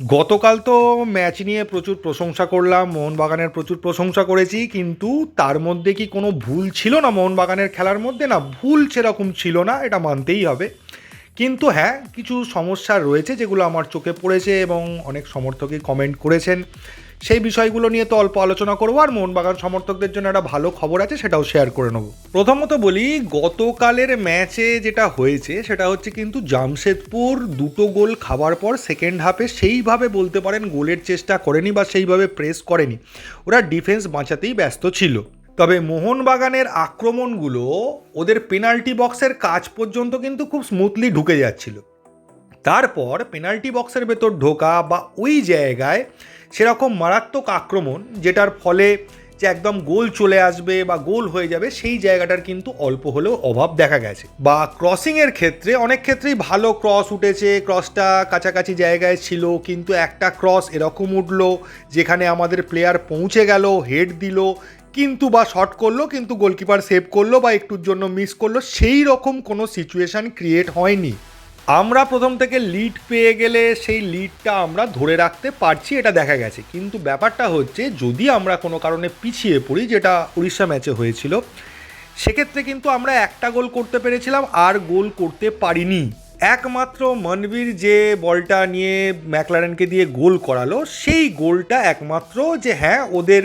গতকাল তো ম্যাচ নিয়ে প্রচুর প্রশংসা করলাম, মোহনবাগানের প্রচুর প্রশংসা করেছি, কিন্তু তার মধ্যে কি কোনো ভুল ছিল না মোহনবাগানের খেলার মধ্যে? না, ভুল সেরকম ছিল না, এটা মানতেই হবে। কিন্তু হ্যাঁ কিছু সমস্যা রয়েছে যেগুলো আমার চোখে পড়েছে এবং অনেক সমর্থকই কমেন্ট করেছেন। সেই বিষয়গুলো নিয়ে তো অল্প আলোচনা করব আর মোহনবাগান সমর্থকদের জন্য একটা ভালো খবর আছে, সেটাও শেয়ার করে নেব। প্রথমত বলি, গতকালের ম্যাচে যেটা হয়েছে, সেটা হচ্ছে কিন্তু জামশেদপুর দুটো গোল খাবার পর সেকেন্ড হাফে সেইভাবে বলতে পারেন গোলের চেষ্টা করেনি বা সেইভাবে প্রেস করেনি। ওরা ডিফেন্স বাঁচাতেই ব্যস্ত ছিল। তবে মোহনবাগানের আক্রমণগুলো ওদের পেনাল্টি বক্সের কাজ পর্যন্ত কিন্তু খুব স্মুথলি ঢুকে যাচ্ছিল। তারপর পেনাল্টি বক্সের ভেতর ঢোকা বা ওই জায়গায় সেরকম মারাত্মক আক্রমণ, যেটার ফলে যে একদম গোল চলে আসবে বা গোল হয়ে যাবে, সেই জায়গাটার কিন্তু অল্প হলেও অভাব দেখা গেছে। বা ক্রসিংয়ের ক্ষেত্রে অনেক ক্ষেত্রেই ভালো ক্রস উঠেছে ক্রসটা কাছাকাছি জায়গায় ছিল, কিন্তু একটা ক্রস এরকম উঠল, যেখানে আমাদের প্লেয়ার পৌঁছে গেল হেড দিল, কিন্তু বা শর্ট করল, কিন্তু গোলকিপার সেভ করল বা একটুর জন্য মিস করল, সেই রকম কোনো সিচুয়েশান ক্রিয়েট হয়নি। আমরা প্রথম থেকে লিড পেয়ে গেলে সেই লিডটা আমরা ধরে রাখতে পারছি, এটা দেখা গেছে। কিন্তু ব্যাপারটা হচ্ছে, যদি আমরা কোনো কারণে পিছিয়ে পড়ি, যেটা উড়িষ্যা ম্যাচে হয়েছিল, সেক্ষেত্রে কিন্তু আমরা একটা গোল করতে পেরেছিলাম, আর গোল করতে পারিনি। একমাত্র মনবীর যে বলটা নিয়ে ম্যাকলারেনকে দিয়ে গোল করালো, সেই গোলটা একমাত্র যে হ্যাঁ ওদের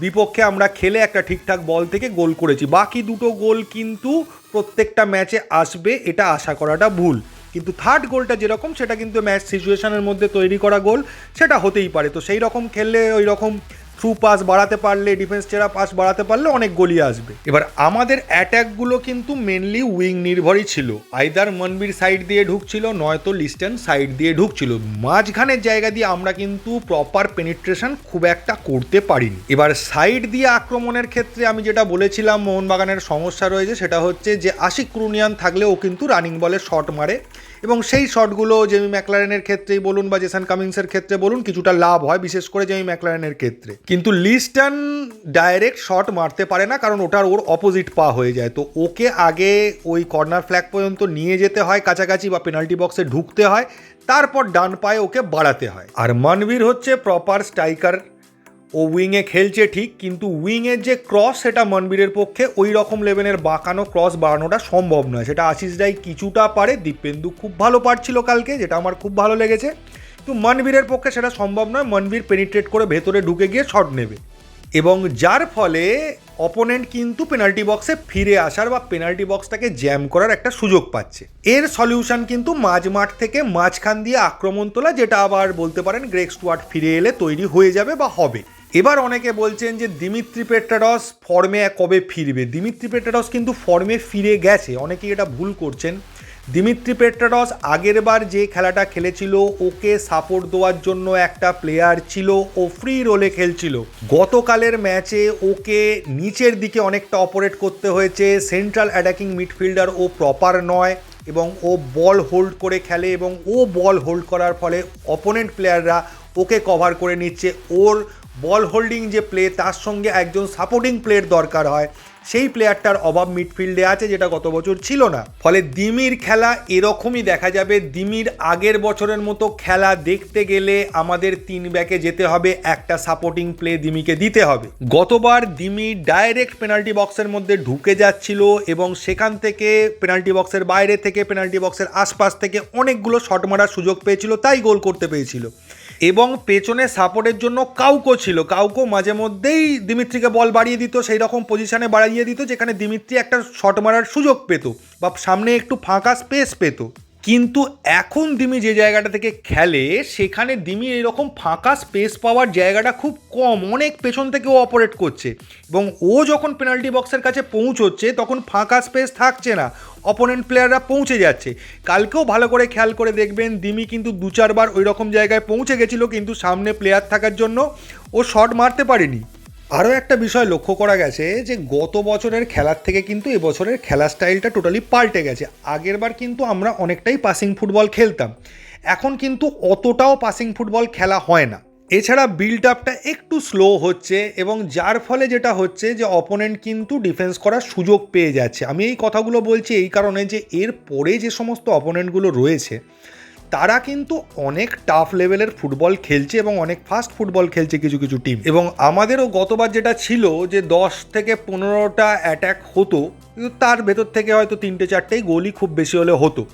বিপক্ষে আমরা খেলে একটা ঠিকঠাক বল থেকে গোল করেছি। বাকি দুটো গোল কিন্তু প্রত্যেকটা ম্যাচে আসবে, এটা আশা করাটা ভুল। কিন্তু থার্ড গোলটা যেরকম, সেটা কিন্তু ম্যাচ সিচুয়েশনের মধ্যে তৈরি করা গোল সেটা হতেই পারে। তো সেই রকম খেললে ওই রকম থ্রু পাস বাড়াতে পারলে ডিফেন্স চেরা পাস বাড়াতে পারলে অনেক গলি আসবে। এবার আমাদের অ্যাট্যাকগুলো কিন্তু মেনলি উইং নির্ভরই ছিল। আইদার মনবির সাইড দিয়ে ঢুকছিল, নয়তো লিস্টেন সাইড দিয়ে ঢুকছিল। মাঝখানের জায়গা দিয়ে আমরা কিন্তু প্রপার পেনিট্রেশন খুব একটা করতে পারিনি। এবার সাইড দিয়ে আক্রমণের ক্ষেত্রে আমি যেটা বলেছিলাম, মোহনবাগানের সমস্যা রয়েছে, সেটা হচ্ছে যে আশিক ক্রুনিয়ান থাকলে ও কিন্তু রানিং বলে শট মারে। এবং সেই শটগুলো জেমি ম্যাকলারেনের ক্ষেত্রেই বলুন বা জেসান কামিংসের ক্ষেত্রে বলুন, কিছুটা লাভ হয়, বিশেষ করে জেমি ম্যাকলারেনের ক্ষেত্রে। কিন্তু লিস্টন ডাইরেক্ট শট মারতে পারে না, কারণ ওটার ওর অপোজিট পা হয়ে যায়। তো ওকে আগে ওই কর্নার ফ্ল্যাগ পর্যন্ত নিয়ে যেতে হয়, কাছাকাছি বা পেনাল্টি বক্সে ঢুকতে হয়, তারপর ডান পায়ে ওকে বাড়াতে হয়। আর মনবীর হচ্ছে প্রপার স্ট্রাইকার ও উইংয়ে খেলছে ঠিক, কিন্তু উইংয়ের যে ক্রস সেটা মনবীরের পক্ষে ওই রকম লেভেলের বাঁকানো ক্রস বাড়ানোটা সম্ভব নয়। সেটা আশিস রাই কিছুটা পারে, দীপেন্দু খুব ভালো পারছিল কালকে, যেটা আমার খুব ভালো লেগেছে। কিন্তু মনবীরের পক্ষে সেটা সম্ভব নয়। মনবীর পেনিট্রেট করে ভেতরে ঢুকে গিয়ে শট নেবে। এবং যার ফলে অপোনেন্ট কিন্তু পেনাল্টি বক্সে ফিরে আসার বা পেনাল্টি বক্সটাকে জ্যাম করার একটা সুযোগ পাচ্ছে। এর সলিউশন কিন্তু মাঝ মাঠ থেকে মাঝখান দিয়ে আক্রমণ তোলা, যেটা আবার বলতে পারেন গ্রেক স্টুয়ার্ট ফিরে এলে তৈরি হয়ে যাবে বা হবে। এবার অনেকে বলছেন যে দিমিত্রি পেট্রাডস ফর্মে কবে ফিরবে? দিমিত্রি পেট্রাডস কিন্তু ফর্মে ফিরে গেছে। অনেকেই এটা ভুল করছেন। দিমিত্রি পেট্রাডস আগের বার যে খেলাটা খেলেছিল, ওকে সাপোর্ট দেওয়ার জন্য একটা প্লেয়ার ছিল ও ফ্রি রোলে খেলছিল। গতকালের ম্যাচে ওকে নিচের দিকে অনেকটা অপারেট করতে হয়েছে সেন্ট্রাল অ্যাটাকিং মিডফিল্ডার ও প্রপার নয় এবং ও বল হোল্ড করে খেলে এবং ও বল হোল্ড করার ফলে অপোনেন্ট প্লেয়াররা ওকে কভার করে নিচ্ছে। ওর বল হোল্ডিং যে প্লে তার সঙ্গে একজন সাপোর্টিং প্লেয়ার দরকার হয়। সেই প্লেয়ারটার অভাব মিডফিল্ডে আছে, যেটা গত বছর ছিল না। ফলে দিমির খেলা এরকমই দেখা যাবে। দিমির আগের বছরের মতো খেলা দেখতে গেলে আমাদের তিন ব্যাকে যেতে হবে, একটা সাপোর্টিং প্লে দিমিকে দিতে হবে। গতবার দিমি ডাইরেক্ট পেনাল্টি বক্সের মধ্যে ঢুকে যাচ্ছিল এবং সেখান থেকে পেনাল্টি বক্সের বাইরে থেকে পেনাল্টি বক্সের আশপাশ থেকে অনেকগুলো শট মারার সুযোগ পেয়েছিল, তাই গোল করতে পেরেছিল। এবং পেছনে সাপোর্টের জন্য কাউকো ছিল। কাউকো মাঝে মধ্যেই দিমিত্রিকে বল বাড়িয়ে দিত সেই রকম পজিশানে বাড়িয়ে দিত, যেখানে দিমিত্রি একটা শট মারার সুযোগ পেত বা সামনে একটু ফাঁকা স্পেস পেত। কিন্তু এখন দিমি যে জায়গাটা থেকে খেলে, সেখানে দিমি এরকম ফাঁকা স্পেস পাওয়ার জায়গাটা খুব কম। অনেক পেছন থেকে ও অপারেট করছে। এবং ও যখন পেনাল্টি বক্সের কাছে পৌঁছচ্ছে, তখন ফাঁকা স্পেস থাকছে না। অপোনেন্ট প্লেয়াররা পৌঁছে যাচ্ছে। কালকেও ভালো করে খেয়াল করে দেখবেন, দিমি কিন্তু দু চারবার ওই রকম জায়গায় পৌঁছে গেছিল, কিন্তু সামনে প্লেয়ার থাকার জন্য ও শট মারতে পারেনি। আরও একটা বিষয় লক্ষ্য করা গেছে যে গত বছরের খেলার থেকে কিন্তু এবছরের খেলার স্টাইলটা টোটালি পাল্টে গেছে। আগেরবার কিন্তু আমরা অনেকটাই পাসিং ফুটবল খেলতাম। এখন কিন্তু অতটাও পাসিং ফুটবল খেলা হয় না। এছাড়া বিল্ড আপটা একটু স্লো হচ্ছে এবং যার ফলে যেটা হচ্ছে যে অপোনেন্ট কিন্তু ডিফেন্স করার সুযোগ পেয়ে যাচ্ছে। আমি এই কথাগুলো বলছি এই কারণে যে এর পরে যে সমস্ত অপোনেন্টগুলো রয়েছে তারা কিন্তু অনেক টাফ লেভেলের ফুটবল খেলছে এবং অনেক ফাস্ট ফুটবল খেলছে কিছু কিছু টিম এবং আমাদেরও গতবার যেটা ছিল যে দশ থেকে পনেরোটা অ্যাট্যাক হতো, কিন্তু তার ভেতর থেকে হয়তো তিনটে, চারটেই গোলই খুব বেশি হলে হতো।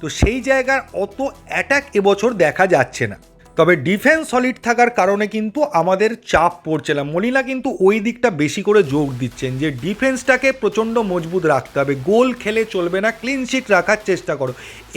তো সেই জায়গার অত অ্যাট্যাক এবছর দেখা যাচ্ছে না। তবে ডিফেন্স সলিড থাকার কারণে কিন্তু আমাদের চাপ পড়ছে না। মলিনা কিন্তু ওই দিকটা বেশি করে যোগ দিচ্ছেন যে ডিফেন্সটাকে প্রচণ্ড মজবুত রাখতে হবে। গোল খেলে চলবে না ক্লিনশিট রাখার চেষ্টা করো।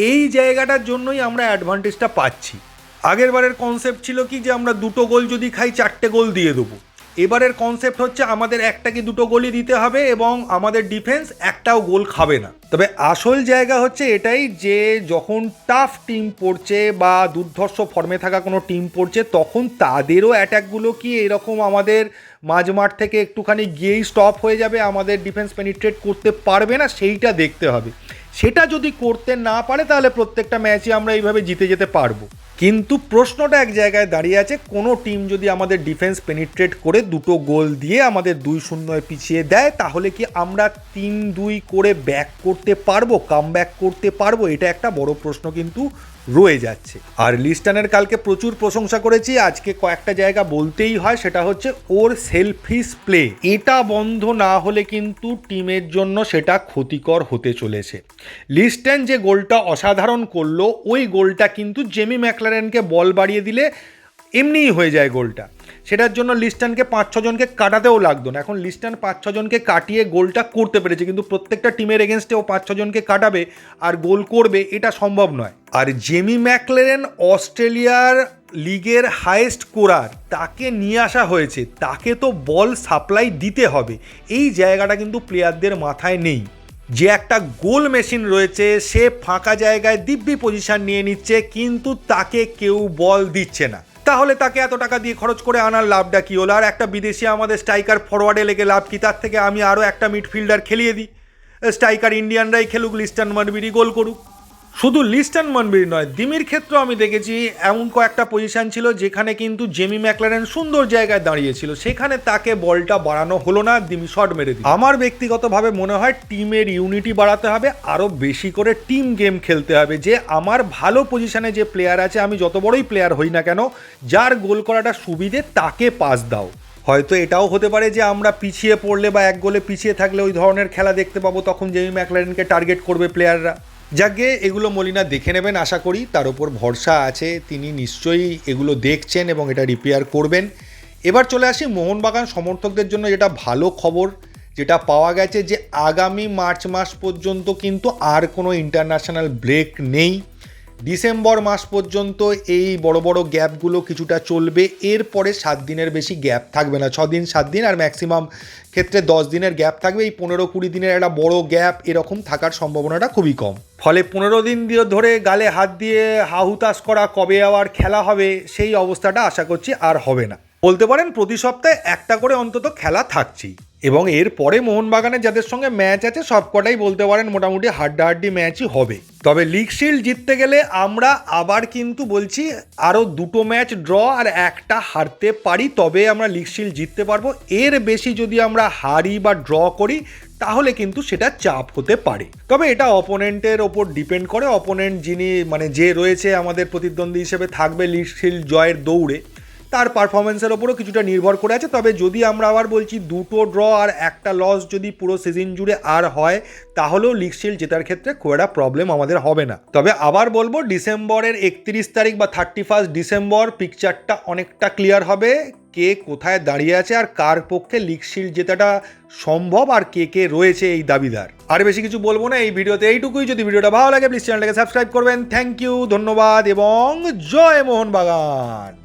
এই জায়গাটার জন্যই আমরা অ্যাডভান্টেজটা পাচ্ছি। আগের বারের কনসেপ্ট ছিল কি যে আমরা দুটো গোল যদি খাই, চারটে গোল দিয়ে দেবো। এবারের কনসেপ্ট হচ্ছে আমাদের একটা কি দুটো গোলই দিতে হবে এবং আমাদের ডিফেন্স একটাও গোল খাবে না। তবে আসল জায়গা হচ্ছে এটাই যে যখন টাফ টিম পড়ছে বা দুর্ধর্ষ ফর্মে থাকা কোনো টিম পড়ছে, তখন তাদেরও অ্যাট্যাকগুলো কি এরকম আমাদের মাঝ মাঠ থেকে একটুখানি গিয়েই স্টপ হয়ে যাবে, আমাদের ডিফেন্স পেনিট্রেট করতে পারবে না, সেইটা দেখতে হবে। সেটা যদি করতে না পারে, তাহলে প্রত্যেকটা ম্যাচই আমরা এইভাবে জিতে যেতে পারব। কিন্তু প্রশ্নটা এক জায়গায় দাঁড়িয়ে আছে, কোনো টিম যদি আমাদের ডিফেন্স পেনিট্রেট করে দুটো গোল দিয়ে আমাদের দুই শূন্যয় পিছিয়ে দেয়, তাহলে কি আমরা তিন দুই করে ব্যাক করতে পারব কাম ব্যাক করতে পারব? এটা একটা বড় প্রশ্ন কিন্তু রয়ে যাচ্ছে। আর লিস্টানের কালকে প্রচুর প্রশংসা করেছি, আজকে কয়েকটা জায়গা বলতেই হয়, সেটা হচ্ছে ওর সেলফিস প্লে এটা বন্ধ না হলে কিন্তু টিমের জন্য সেটা ক্ষতিকর হতে চলেছে। লিস্টেন যে গোলটা অসাধারণ করল, ওই গোলটা কিন্তু জেমি ম্যাকলারেনকে বল বাড়িয়ে দিলে এমনিই হয়ে যায় গোলটা। সেটার জন্য লিস্টানকে পাঁচ ছজনকে কাটাতেও লাগতো না। এখন লিস্টান পাঁচ ছজনকে কাটিয়ে গোলটা করতে পেরেছে, কিন্তু প্রত্যেকটা টিমের এগেনস্টে ও পাঁচ ছজনকে কাটাবে আর গোল করবে, এটা সম্ভব নয়। আর জেমি ম্যাকলেরেন অস্ট্রেলিয়ার লিগের হায়েস্ট কোরার তাকে নিয়ে আসা হয়েছে। তাকে তো বল সাপ্লাই দিতে হবে। এই জায়গাটা কিন্তু প্লেয়ারদের মাথায় নেই। যে একটা গোল মেশিন রয়েছে, সে ফাঁকা জায়গায় দিব্যি পজিশন নিয়ে নিচ্ছে, কিন্তু তাকে কেউ বল দিচ্ছে না। তাহলে তাকে এত টাকা দিয়ে খরচ করে আনার লাভটা কি হলো? আর একটা বিদেশি আমাদের স্ট্রাইকার ফরওয়ার্ডে লেগে লাভ কি? তার থেকে আমি আরও একটা মিডফিল্ডার খেলিয়ে দিই। স্ট্রাইকার ইন্ডিয়ানরাই খেলুক লিস্টান মারবিরি গোল করুক। শুধু লিস্টান মনবির নয়, দিমির ক্ষেত্রেও আমি দেখেছি এমন কয়েকটা পজিশন ছিল যেখানে কিন্তু জেমি ম্যাকলারেন সুন্দর জায়গায় দাঁড়িয়েছিল। সেখানে তাকে বলটা বাড়ানো হলো না, দিমি শট মেরে দিল। আমার ব্যক্তিগতভাবে মনে হয় টিমের ইউনিটি বাড়াতে হবে, আরও বেশি করে টিম গেম খেলতে হবে, যে আমার ভালো পজিশনে যে প্লেয়ার আছে, আমি যত বড়ই প্লেয়ার হই না কেন, যার গোল করাটা সুবিধে তাকে পাস দাও। হয়তো এটাও হতে পারে যে আমরা পিছিয়ে পড়লে বা এক গোলে পিছিয়ে থাকলে ওই ধরনের খেলা দেখতে পাবো, তখন জেমি ম্যাকলারেনকে টার্গেট করবে প্লেয়াররা যাকে এগুলো মলিনা দেখে নেবেন আশা করি, তার উপর ভরসা আছে, তিনি নিশ্চয়ই এগুলো দেখছেন এবং এটা রিপেয়ার করবেন। এবার চলে আসি মোহনবাগান সমর্থকদের জন্য যেটা ভালো খবর, যেটা পাওয়া গেছে যে আগামী মার্চ মাস পর্যন্ত কিন্তু আর কোনো ইন্টারন্যাশনাল ব্রেক নেই। ডিসেম্বর মাস পর্যন্ত এই বড় বড় গ্যাপগুলো কিছুটা চলবে। এরপরে সাত দিনের বেশি গ্যাপ থাকবে না। ছ দিন সাত দিন আর ম্যাক্সিমাম ক্ষেত্রে দশ দিনের গ্যাপ থাকবে। এই পনেরো কুড়ি দিনের একটা বড় গ্যাপ এরকম থাকার সম্ভাবনাটা খুবই কম। ফলে পনেরো দিন ধরে গালে হাত দিয়ে হাহুতাশ করা কবে আবার খেলা হবে সেই অবস্থাটা আশা করছি আর হবে না। বলতে পারেন প্রতি সপ্তাহে একটা করে অন্তত খেলা থাকছেই। এবং এরপরে মোহনবাগানের যাদের সঙ্গে ম্যাচ আছে, সবকটাই বলতে পারেন মোটামুটি হাড্ডাহাড্ডি ম্যাচই হবে। তবে লিগ শিল্ড জিততে গেলে আমরা আবার কিন্তু বলছি আরও দুটো ম্যাচ ড্র আর একটা হারতে পারি, তবে আমরা লিগ শিল্ড জিততে পারব। এর বেশি যদি আমরা হারি বা ড্র করি, তাহলে কিন্তু সেটা চাপ হতে পারে। তবে এটা অপোনেন্টের ওপর ডিপেন্ড করে। অপোনেন্ট যিনি মানে যে রয়েছে আমাদের প্রতিদ্বন্দ্বী হিসেবে থাকবে লিগ শিল্ড জয়ের দৌড়ে। তার পারফরমেন্সের ওপরও কিছুটা নির্ভর করে আছে। তবে যদি আমরা আবার বলছি দুটো ড্র আর একটা লস যদি পুরো সিজন জুড়ে আর হয়, তাহলেও লিগ জেতার ক্ষেত্রে খুব একটা প্রবলেম আমাদের হবে না। তবে আবার বলব, ডিসেম্বরের একত্রিশ তারিখ বা থার্টি ফার্স্ট ডিসেম্বর পিকচারটা অনেকটা ক্লিয়ার হবে। কে কোথায় দাঁড়িয়ে আছে আর কার পক্ষে লিগ জেতাটা সম্ভব আর কে কে রয়েছে এই দাবিদার। আর বেশি কিছু বলব না, এই ভিডিওতে এইটুকুই। যদি ভিডিওটা ভালো লাগে প্লিজ চ্যানেলটাকে সাবস্ক্রাইব করবেন। থ্যাংক ইউ ধন্যবাদ এবং জয় মোহনবাগান।